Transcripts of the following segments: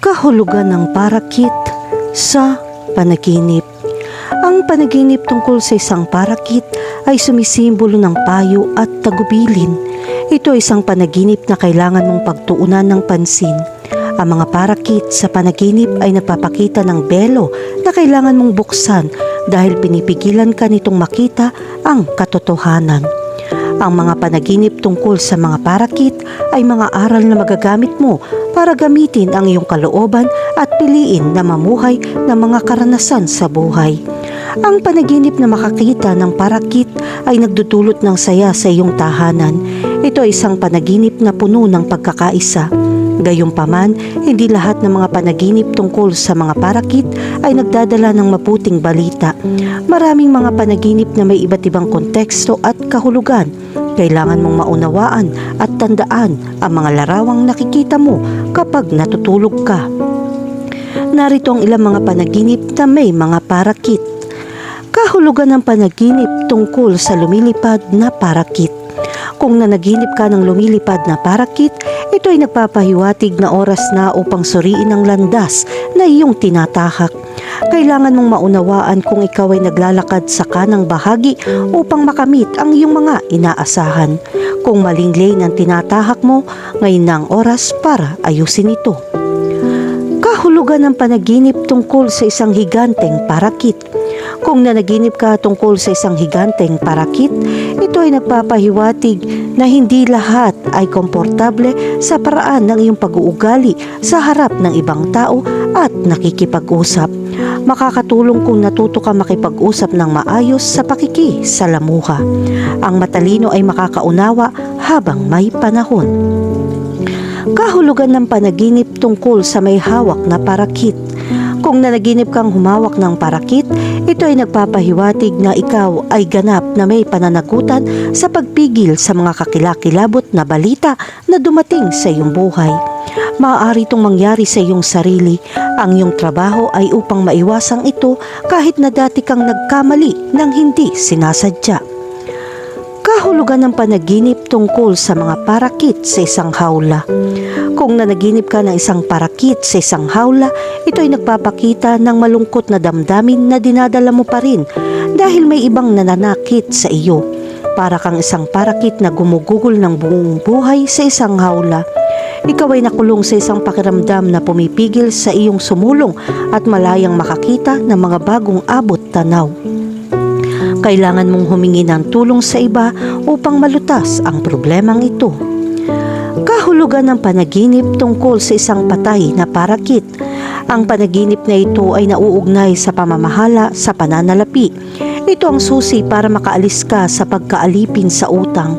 Kahulugan ng parakit sa panaginip. Ang panaginip tungkol sa isang parakit ay sumisimbolo ng payo at tagubilin. Ito ay isang panaginip na kailangan mong pagtuunan ng pansin. Ang mga parakit sa panaginip ay nagpapakita ng belo na kailangan mong buksan dahil pinipigilan ka nitong makita ang katotohanan. Ang mga panaginip tungkol sa mga parakit ay mga aral na magagamit mo para gamitin ang iyong kalooban at piliin na mamuhay ng mga karanasan sa buhay. Ang panaginip na makakita ng parakit ay nagdudulot ng saya sa iyong tahanan. Ito ay isang panaginip na puno ng pagkakaisa. Gayunpaman, hindi lahat ng mga panaginip tungkol sa mga parakit ay nagdadala ng maputing balita. Maraming mga panaginip na may iba't ibang konteksto at kahulugan. Kailangan mong maunawaan at tandaan ang mga larawang nakikita mo kapag natutulog ka. Narito ang ilang mga panaginip na may mga parakit. Kahulugan ng panaginip tungkol sa lumilipad na parakit. Kung nanaginip ka ng lumilipad na parakit, ito ay nagpapahiwatig na oras na upang suriin ang landas na iyong tinatahak. Kailangan mong maunawaan kung ikaw ay naglalakad sa kanang bahagi upang makamit ang iyong mga inaasahan. Kung maling lane ang tinatahak mo, ngayon ang oras para ayusin ito. Kahulugan ng panaginip tungkol sa isang higanteng parakit. Kung nanaginip ka tungkol sa isang higanteng parakit, ito ay nagpapahiwatig na hindi lahat ay komportable sa paraan ng iyong pag-uugali sa harap ng ibang tao at nakikipag-usap. Makakatulong kung natuto ka makipag-usap ng maayos sa pakiki sa lamuha. Ang matalino ay makakaunawa habang may panahon. Kahulugan ng panaginip tungkol sa may hawak na parakit. Kung nanaginip kang humawak ng parakit, ito ay nagpapahiwatig na ikaw ay ganap na may pananagutan sa pagpigil sa mga kakilakilabot na balita na dumating sa iyong buhay. Maaari itong mangyari sa iyong sarili. Ang iyong trabaho ay upang maiwasang ito kahit na dati kang nagkamali ng hindi sinasadya. Kahulugan ng panaginip tungkol sa mga parakit sa isang hawla. Kung nanaginip ka ng isang parakit sa isang hawla, ito ay nagpapakita ng malungkot na damdamin na dinadala mo pa rin dahil may ibang nananakit sa iyo. Para kang isang parakit na gumugugol ng buong buhay sa isang hawla. Ikaw ay nakulong sa isang pakiramdam na pumipigil sa iyong sumulong at malayang makakita ng mga bagong abot tanaw. Kailangan mong humingi ng tulong sa iba upang malutas ang problemang ito. Kahulugan ng panaginip tungkol sa isang patay na parakit. Ang panaginip na ito ay nauugnay sa pamamahala sa pananalapi. Ito ang susi para makaalis ka sa pagkaalipin sa utang.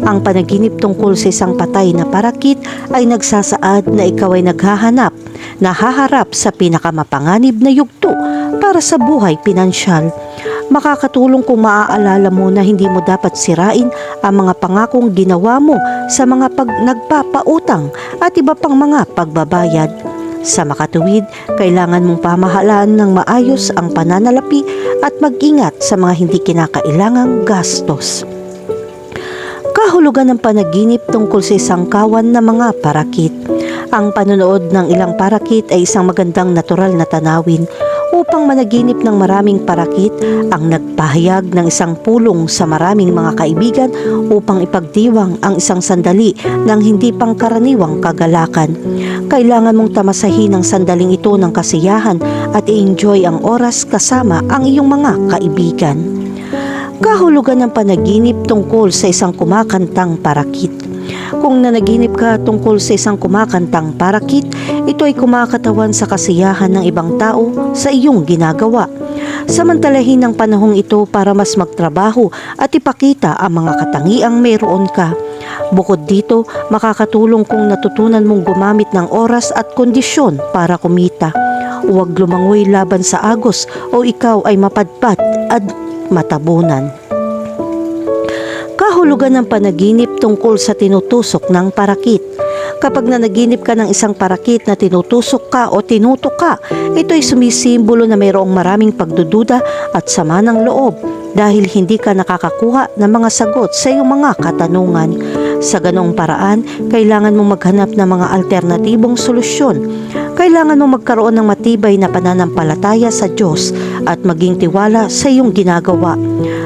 Ang panaginip tungkol sa isang patay na parakit ay nagsasaad na ikaw ay naghahanap, nahaharap sa pinakamapanganib na yugto para sa buhay pinansyal makakatulong kung maaalala mo na hindi mo dapat sirain ang mga pangakong ginawa mo sa mga pag nagpapautang at iba pang mga pagbabayad. Sa makatuwid, kailangan mong pamahalaan ng maayos ang pananalapi at mag-ingat sa mga hindi kinakailangang gastos. Kahulugan ng panaginip tungkol sa isang kawan na mga parakit. Ang panonood ng ilang parakit ay isang magandang natural na tanawin upang managinip ng maraming parakit ang nagpahayag ng isang pulong sa maraming mga kaibigan upang ipagdiwang ang isang sandali ng hindi pangkaraniwang kagalakan. Kailangan mong tamasahin ang sandaling ito ng kasiyahan at i-enjoy ang oras kasama ang iyong mga kaibigan. Kahulugan ng panaginip tungkol sa isang kumakantang parakit. Kung nanaginip ka tungkol sa isang kumakantang parakit, ito ay kumakatawan sa kasiyahan ng ibang tao sa iyong ginagawa. Samantalahin ang panahong ito para mas magtrabaho at ipakita ang mga katangiang mayroon ka. Bukod dito, makakatulong kung natutunan mong gumamit ng oras at kondisyon para kumita. Huwag lumangoy laban sa agos o ikaw ay mapadpat at matabunan kahulugan ng panaginip tungkol sa tinutusok ng parakit. Kapag nanaginip ka ng isang parakit na tinutusok ka o tinutok ka, ito ay sumisimbolo na mayroong maraming pagdududa at sama ng loob dahil hindi ka nakakakuha ng mga sagot sa iyong mga katanungan. Sa ganong paraan, kailangan mong maghanap ng mga alternatibong solusyon. Kailangan mong magkaroon ng matibay na pananampalataya sa Diyos at maging tiwala sa iyong ginagawa.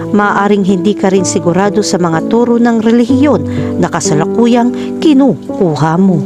Maaring hindi ka rin sigurado sa mga turo ng relihiyon na kasalukuyang kinukuha mo.